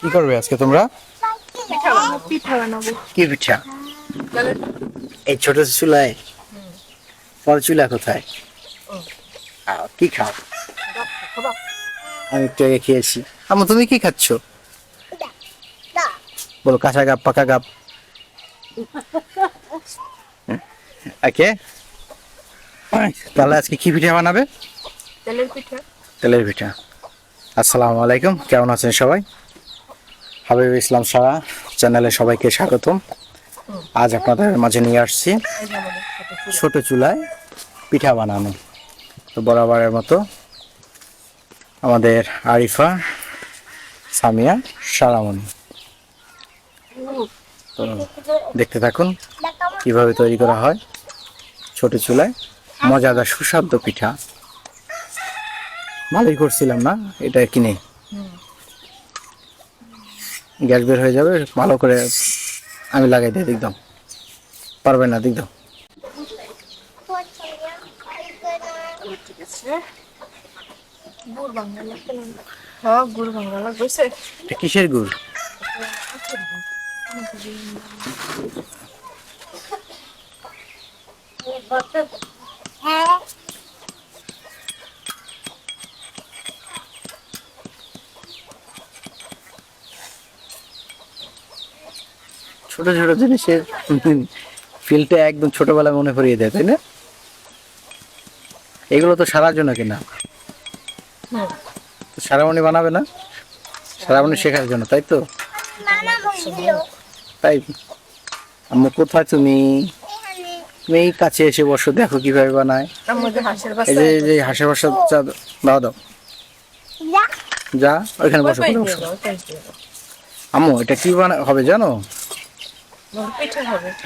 কি করবে আজকে তোমরা? কি পিঠা? এই ছোট চুলায়? বড় চুলা কোথায়? কি খাও? আমি একটু আগে খেয়েছি। আমু তুমি কি খাচ্ছ? বলো কাঁচা গাপ পাকা গাপ। ওকে তাহলে আজকে কি পিঠা বানাবে? তেলের পিঠা। তেলের পিঠা। আসসালামু আলাইকুম কেমন আছেন সবাই? হাবিব ইসলাম সারা চ্যানেলে সবাইকে স্বাগতম। আজ আপনাদের মাঝে নিয়ে আসছি ছোট চুলায় পিঠা বানানো। তো বরাবরের মতো আমাদের আরিফা সামিয়া সারামণি। তো দেখতে থাকুন কীভাবে তৈরি করা হয় ছোট চুলায়। মজাদার সুস্বাদু পিঠা। ভালোই করছিলাম না, এটা কিনে। গ্যাস বের হয়ে যাবে, ভালো করে আমি লাগাই দিই একদম পারবে না একদম আছে গুড়? ছোট ছোট জিনিসের ফিলটা একদম ছোটবেলায় মনে করিয়ে দেয় তাই না? এগুলো তো সারার জন্য কিনা। সারামণি বানাবে না? সারামণি শেখার জন্য তাই তো? তাই? আম্মু কোথায় তুমি? তুমি এই কাছে এসে বসো দেখো কীভাবে বানায়। এই যে এই যে হাঁসের বাসা চা দাও দাও। যা। ওইখানে বসো ওখানে বসো। আম্মু এটা কি বানা হবে জানো?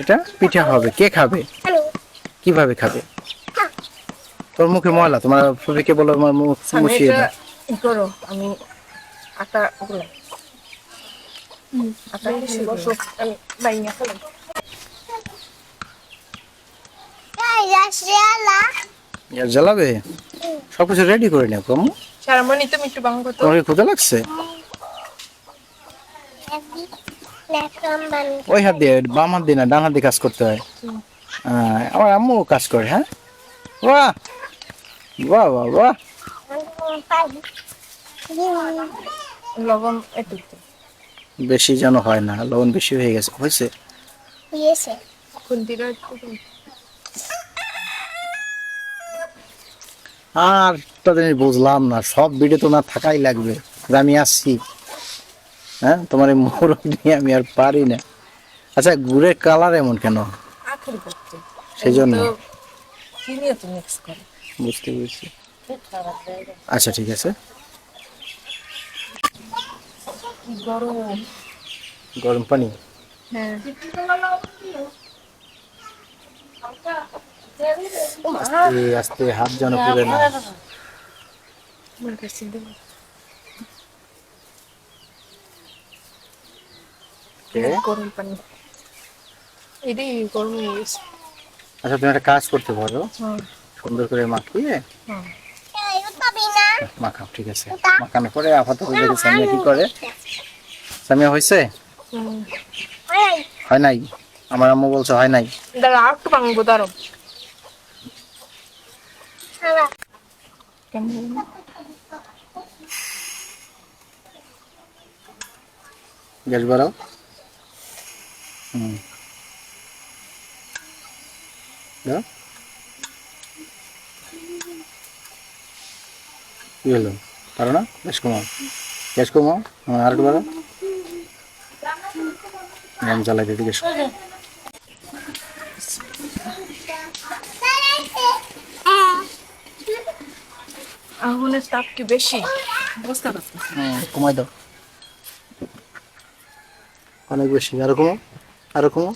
এটা পিঠা হবে কে খাবে? কীভাবে খাবে? তোর মুখে ময়লা তোমার ফুফিকে বলো আমার মুখ মুছিয়ে এটা দাও করো আমি আটা গুলো। আটা বসো আমি বাইঙ্গা ফেলাম আর জ্বালাবে? সব কিছু রেডি করে আম্মু সারামণি তুমি একটু বাং করতো তোমার কি ক্ষুদা লাগছে? ওই হাত দিয়ে বাম হাত দিয়ে না ডান হাত দিয়ে কাজ করতে হয়। হ্যাঁ, আমার আম্মু কাজ করে হ্যাঁ? বাহ! বাহ বাহ বাহ! লবণ একটু বেশি যেন হয় না লবণ বেশি হয়ে গেছে হয়েছে? খুন্তিটা একটু আর তাদের বুঝলাম না সব ভিডিও তো না থাকাই লাগবে। আমি আসছি হ্যাঁ? তোমার এই মোরগ নিয়ে আমি আর পারি না। আচ্ছা গুড়ের কালার এমন কেন? সেই জন্য। বুঝতে পেরেছি। আচ্ছা ঠিক আছে। গরম। গরম পানি? হ্যাঁ। আস্তে আস্তে হাত যেন পুড়ে না। আমার কাছে দিন। কে? গরম পানি। এটাই গরম হয়ে গেছে আচ্ছা তুমি একটা কাজ করতে পারো। সুন্দর করে মাখিয়ে হুম মাখাও ঠিক আছে। মাখানোর পরে আপাতত দেখে সামিয়া কি করে। সামিয়া হয়েছে? হয় নাই? আমার আম্মু বলছে হয় নাই। দাঁড়া একটু ভাঙবো দাঁড়ো কেমন গ্যাস বাড়াও। হুম। কি হলো পারো না? গ্যাস কমাও। গ্যাস কমাও। আর একটু বাড়াও। আমি জ্বালাই দিই গ্যাস আগুনের তাপ কি বেশি? বুঝতে পারছি। কমাই দাও। অনেক বেশি। আরও কমাও আরও কমাও।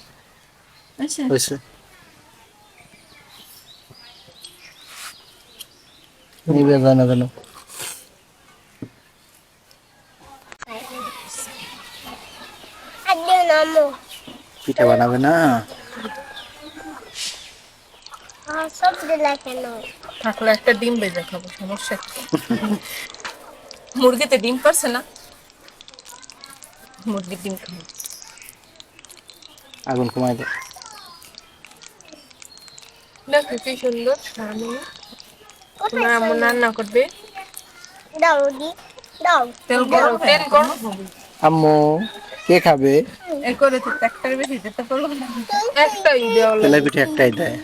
আচ্ছা। হয়েছে। নিবে জানো কেন? পিঠা বানাবে না। সব দিলা কেন? থাকলে একটা ডিম বেজে খাব সমস্যা মুরগিতে ডিম পারছে না? মুরগির ডিম খাব। আগুন কমাই দে। দেখো কি সুন্দর সামনে। তোমার আম্মু রান্না করবে? দাও দি দাও। তেল গরম তেল গরম। হবে আম্মু কে খাবে? এ করে তো একটার বেশি দিতে পারব না। একটাই দেওয়া লাগবে। তেলের পিঠে একটাই দেয়।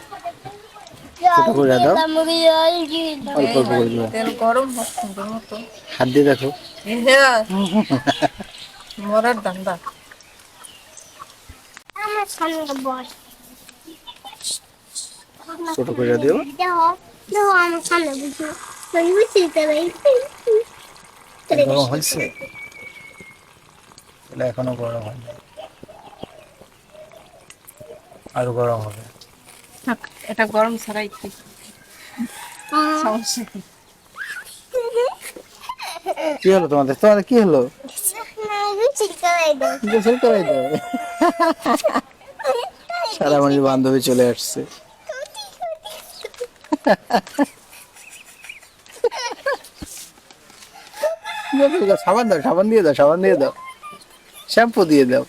ছোট করে দাও। অল্প অল্প করে দিও। তেল গরম হোক হাত দিয়ে দেখো। হ্যাঁ মরার দান্দা। আমার সামনে বস। ছোট করে দিও। দেখো দেখো আমার সামনে বুঝো আমি বুঝতে পারি। গরম হয়েছে? তেলে এখনও গরম হয়নি। আরও গরম হবে থাক এটা গরম ছাড়াই কি? সমস্যা কি? কি হলো তোমাদের? তোমাদের কি হলো? গোসল করাই সারা মনির বান্ধবী চলে আসছে। সাবান দাও সাবান দিয়ে দাও সাবান দিয়ে দাও। শ্যাম্পু দিয়ে দাও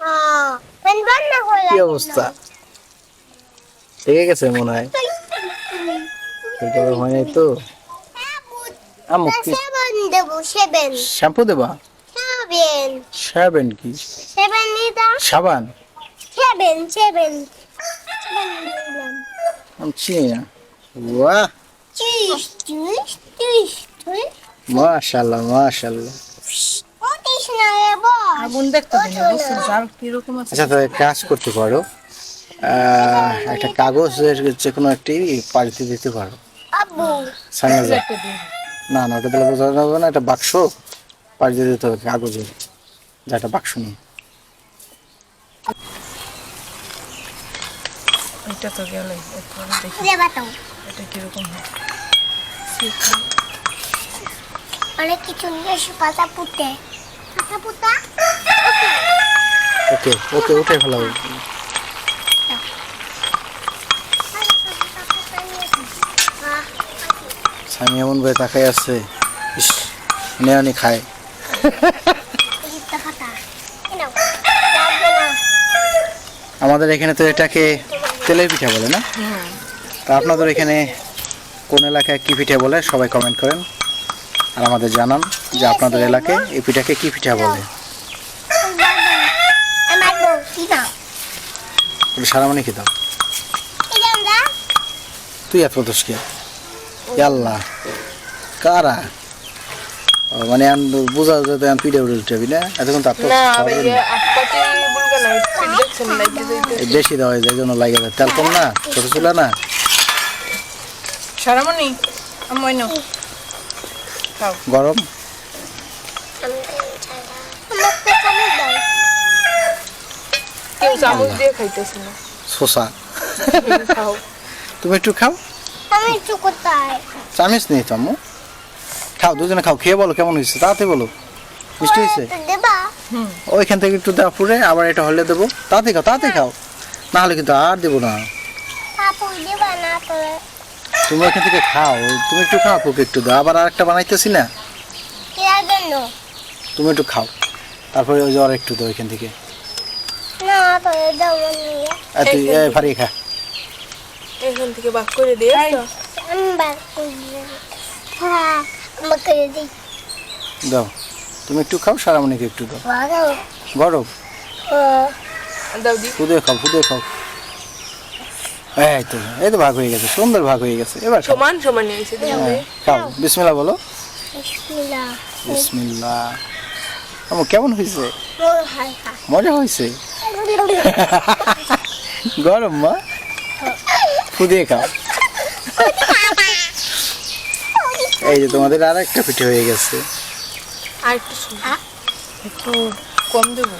হ্যাঁ পেন বান্না হয়ে কি অবস্থা? লেগে গেছে মনে হয়। হয় নাই তো। আম্মু কি? শ্যাম্পু দেবা? সাবান কি? সাবান? সেভেন দিলাম আমি চিনি না বাহ মাশাল্লাহ মাশাল্লাহ। আগুন দেখতে জাল কীরকম আছে। আচ্ছা তাহলে কাজ করতে পারো। একটা কাগজের যে কোনো একটি পাড়িতে দিতে পারো। না না ওটা দিলে বোঝা যাবে না একটা বাক্স পাড়িতে দিতে হবে কাগজের যা একটা বাক্স নিয়ে। এটা তো গেলই এরপরে দেখি। এটা কীরকম হয়? অনেক কিছু নিয়ে এসে পাতা পুঁতে। পাতা। ওকে ওকে উঠে ফেলা হবে। স্বামী এমন ভাবে তাকাই আছে ইস নেওয়ানি খায়। আমাদের এখানে তো এটাকে তেলের পিঠা বলে না? তা আপনাদের এখানে কোন এলাকায় কি পিঠা বলে সবাই কমেন্ট করেন। আর আমাদের জানান যে আপনাদের এলাকায় এই পিঠাকে কি পিঠা বলে? আমার বউ কি আমরা। তুই এত দোষ কে? আল্লাহ। কারা? ও, মানে বোঝা যাতে পিঠে উঠে উঠবি না? এতক্ষণ তার তো বেশি দেওয়া যায় জন্য লাগে তেল কম না? ছোট ছিল না? সারামণি আমি গরম? শোষা খাও। তুমি একটু খাও। আমি একটু কোথায়? চামিচ নেই তো আম্মু। খাও দুজনে খাও খেয়ে বলো কেমন হয়েছে তাতে বলো। মিষ্টি হয়েছে? ওইখান থেকে একটু দেওয়া পুরে আবার এটা হলে দেবো। তাতে খাও তাতে খাও। না হলে কিন্তু আর দেবো না। পাপুই দেবা না তো। তুমি ওইখান থেকে খাও তুমি একটু খাও পুকে একটু দাও। আবার আরেকটা বানাইতেছি না? কেয়ার জন্য? তুমি একটু খাও। তারপরে ওই যে আর একটু দাও ওইখান থেকে। না তো দেবো নিয়ে। তুই এই ফারি খা। এখান থেকে বাক করে দিয়ে আমি বার করে দেবো। হ্যাঁ দিই। দাও। তুমি একটু খাও সারা সারামণিকে একটু দাও। গরম। দাও দি। ফুদে খাও ফুদে খাও। এই তো এই তো ভাগ হয়ে গেছে সুন্দর ভাগ হয়ে গেছে। এবার খাও। সমান সমান নিয়েছে হ্যাঁ, খাও। বিসমিল্লাহ বলো। বিসমিল্লাহ। বিসমিল্লাহ। আমু কেমন হয়েছে মজা হয়েছে গরম মা? ফুদিয়ে খাও। এই যে তোমাদের আর একটা পিঠে হয়ে গেছে। আর একটু একটু কম দেবো।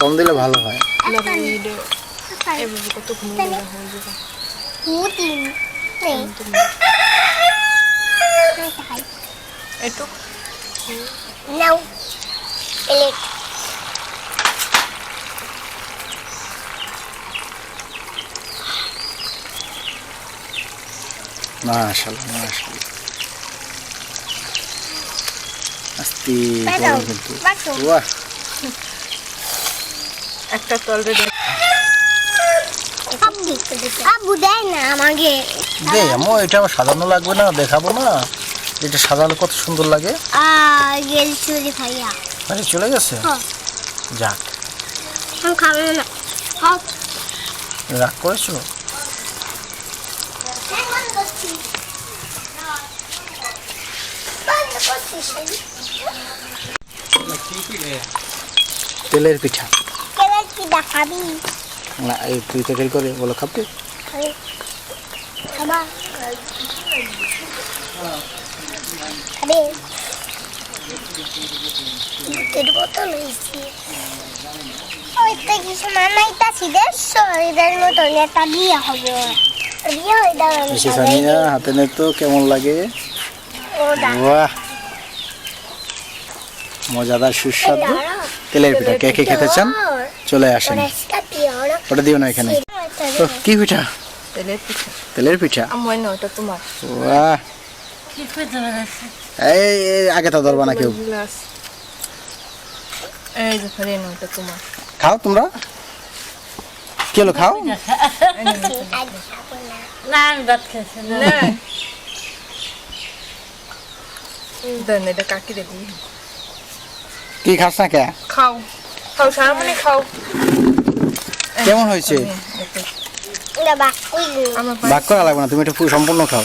কম দিলে ভালো হয়। এভাবে কত ঘুমিয়ে গেলে হয়ে যাবে তিন একটু নাও প্লেট মাশাআল্লাহ মাশাআল্লাহ আস্তে বড় কিন্তু। বাহ একটা তলরে অলরেডি আব্বু আব্বু দেয় না আমাকে। দে আমো এটা আবার সাজানো লাগবে না দেখাবো না। এটা সাজালে কত সুন্দর লাগে। গেল ভাইয়া। চলে গেছে? হ্যাঁ। যাক। আমি খাব না। রাগ করেছ? তেলের পিঠা। কেবে কি দেখাবি? না এই তুই করে বলো খাবে? কিছু মানাইতাছি দেখছ এদের মতন একটা বিয়ে হবে। ওর। আর বিয়ে যাবে আমি বেশি সানিয়া হাতে নে তো কেমন লাগে। বাহ! মজাদার সুস্বাদু তেলের পিঠা। কে কে খেতে চান? চলে আসেন। ওটা দিও না এখানে। তো কি পিঠা? তেলের পিঠা। তেলের পিঠা? আমার না ওটা তোমার। বাহ। এই এই, আগে তো ধরবা না কেউ। এই যে ফেলে না ওটা তোমার। খাও তোমরা? কি হলো খাও? না দেন এটা কাকি রে দিই। কি খাস না কে? খাও। খাও সারা মানে খাও। কেমন হয়েছে? ভাগ করা লাগবে না তুমি এটা পুরো সম্পূর্ণ খাও।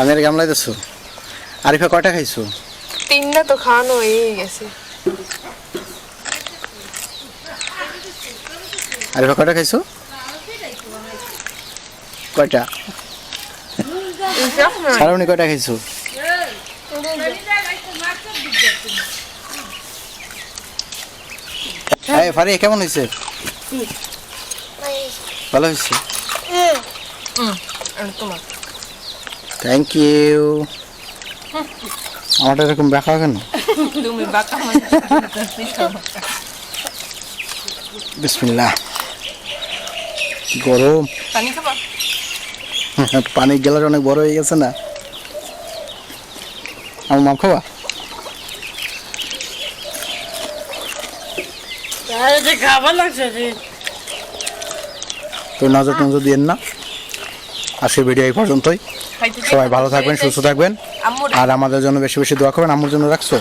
আমি আর গামলাই দিচ্ছ আরিফা কয়টা খাইছো? তিনটা তো খাওয়ানো হয়ে গেছে। আরিফা কয়টা খাইছো? কয়টা? সারাউনি কয়টা খাইছো? এই ফারি কেমন হয়েছে? ভালো হয়েছে? থ্যাংক ইউ আমারটা এরকম রাখা কেন? তুমি বাঁকা বিসমিল্লাহ। গরম। পানি খাবা? পানির গ্লাস অনেক বড় হয়ে গেছে না? আমার মাপ খাবা? তো নজর টজর দিয়েন না। আজকের ভিডিও এই পর্যন্তই। সবাই ভালো থাকবেন সুস্থ থাকবেন। আর আমাদের জন্য বেশি বেশি দোয়া করবেন। আমার জন্য রাখছো?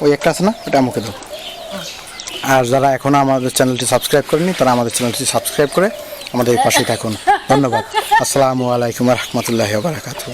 ওই একটা আছে না? ওটা আমাকে দাও। আর যারা এখনও আমাদের চ্যানেলটি সাবস্ক্রাইব করেনি তারা আমাদের চ্যানেলটি সাবস্ক্রাইব করে আমাদের পাশে থাকুন। ধন্যবাদ। আসসালামু আলাইকুম রহমতুল্লাহ বারাকাতু